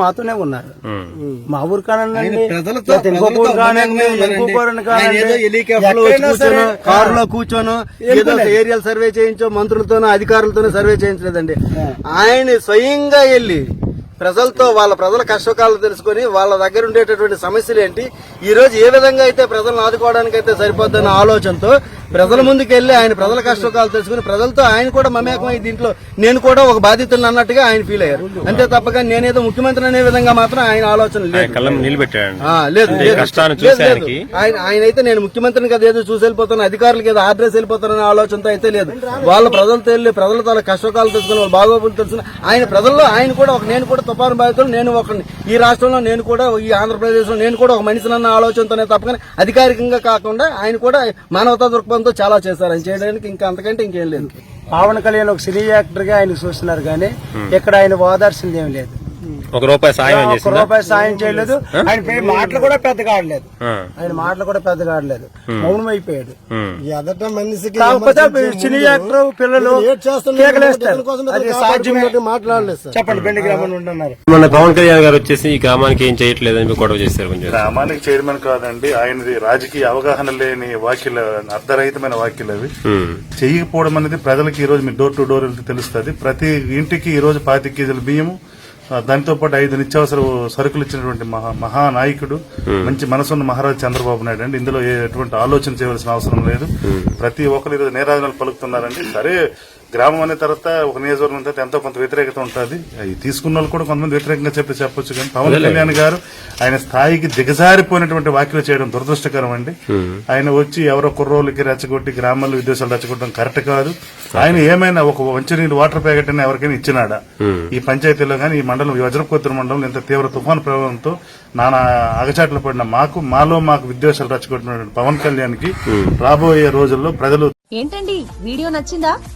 మాతోనే ఉన్నారు. మా ఊరు కానండి లేకపోతే ఇంకొక కానండి, ఇంకొక కారులో కూర్చోను ఏదో ఏరియల్ సర్వే చేయించో మంత్రులతోనో అధికారులతోనో సర్వే చేయించలేదండి. ఆయన స్వయంగా వెళ్ళి ప్రజలతో వాళ్ళ ప్రజల కష్టకాలు తెలుసుకొని వాళ్ళ దగ్గర ఉండేటటువంటి సమస్యలు ఏంటి ఈ రోజు ఏ విధంగా అయితే ప్రజలను ఆదుకోవడానికి అయితే సరిపోద్దన్న ఆలోచనతో ప్రజల ముందుకు వెళ్ళి ఆయన ప్రజల కష్టకాలు తెలుసుకుని ప్రజలతో ఆయన కూడా మమేకమై దీంట్లో నేను కూడా ఒక బాధితులను అన్నట్టుగా ఆయన ఫీల్ అయ్యారు. అంతే తప్పక నేనేదో ముఖ్యమంత్రి అనే విధంగా మాత్రం ఆయన ఆలోచన లేదు. లేదు ఆయన ఆయన అయితే నేను ముఖ్యమంత్రిని కదా ఏదో చూసి వెళ్ళిపోతాను అధికారులకు ఏదో ఆర్డర్స్ వెళ్ళిపోతాననే ఆలోచనతో అయితే లేదు. వాళ్ళ ప్రజలతో వెళ్ళి ప్రజల తల కష్టకాలు తెలుసుకుని వాళ్ళ బాగోగులు తెలుసుకుని ఆయన ప్రజల్లో ఆయన కూడా ఒక నేను కూడా తుఫాను బాధితులు నేను ఒక ఈ రాష్ట్రంలో నేను కూడా ఈ ఆంధ్రప్రదేశ్లో నేను కూడా ఒక మనిషినన్న ఆలోచనతోనే తప్పకని అధికారికంగా కాకుండా ఆయన కూడా మానవతా దృక్పథంతో చాలా చేశారు. ఆయన చేయడానికి ఇంకా అంతకంటే ఇంకేం లేదు. పవన్ కళ్యాణ్ ఒక సినీ యాక్టర్గా ఆయన చూస్తున్నారు కానీ ఇక్కడ ఆయన ఓదార్సింది ఏం లేదు. ఒక రూపాయి సాయం చేసిందా? రూపాయి సాయం చేయలేదు. ఆయన మాటలు కూడా పెద్దగా ఆడలేదు. ఆయన మాటలు కూడా పెద్దగా ఆడలేదు మౌనం అయిపోయాడు. ఎదట మనిషికి యాక్టర్ పిల్లలు మాట్లాడలేదు సార్. చెప్పండి బెండి గ్రామం ఉంటున్నారు. మొన్న పవన్ కళ్యాణ్ గారు వచ్చేసి ఈ గ్రామానికి ఏం చేయట్లేదని మీరు గొడవ చేశారు కొంచెం. గ్రామానికి చైర్మన్ కాదండి ఆయనది రాజకీయ అవగాహన లేని వ్యాఖ్యలు అర్ధరహితమైన వ్యాఖ్యలు అవి. చేయకపోవడం అనేది ప్రజలకు ఈ రోజు మీరు డోర్ టు డోర్ వెళ్తే తెలుస్తుంది. ప్రతి ఇంటికి ఈ రోజు పాతి కేజీల బియ్యము దానితో పాటు ఐదు నిత్యావసర సరుకులు ఇచ్చినటువంటి మహా మహానాయకుడు. మంచి మనసున్న మహారాజు చంద్రబాబు నాయుడు అండి. ఇందులో ఎటువంటి ఆలోచన చేయవలసిన అవసరం లేదు. ప్రతి ఒక్కరు ఈరోజు నేరాజనాలు పలుకుతున్నారండి. సరే గ్రామం అనే తర్వాత ఒక నియోజకవర్గం తర్వాత ఎంతో కొంత వ్యతిరేకత ఉంటుంది. అవి తీసుకున్న వాళ్ళు కూడా కొంతమంది వ్యతిరేకంగా చెప్పి చెప్పొచ్చు కానీ పవన్ కళ్యాణ్ గారు ఆయన స్థాయికి దిగజారిపోయినటువంటి వ్యాఖ్యలు చేయడం దురదృష్టకరం అండి. ఆయన వచ్చి ఎవరో కుర్రోళ్ళకి రెచ్చగొట్టి గ్రామాల్లో విదేశాలు రెచ్చగొట్టడం కరెక్ట్ కాదు. ఆయన ఏమైనా ఒక మంచినీరు వాటర్ ప్యాకెట్ అయినా ఎవరికైనా ఇచ్చినాడా? ఈ పంచాయతీలో కానీ ఈ మండలం ఈ వజ్రపుత్ర మండలం ఇంత తీవ్ర తుఫాను ప్రభావంతో నానా అగచాట్లు పడిన మాకు మాలో మాకు విద్వేషాలు రెచ్చగొట్టినటువంటి పవన్ కళ్యాణ్కి రాబోయే రోజుల్లో ప్రజలు ఏంటండి? వీడియో నచ్చిందా?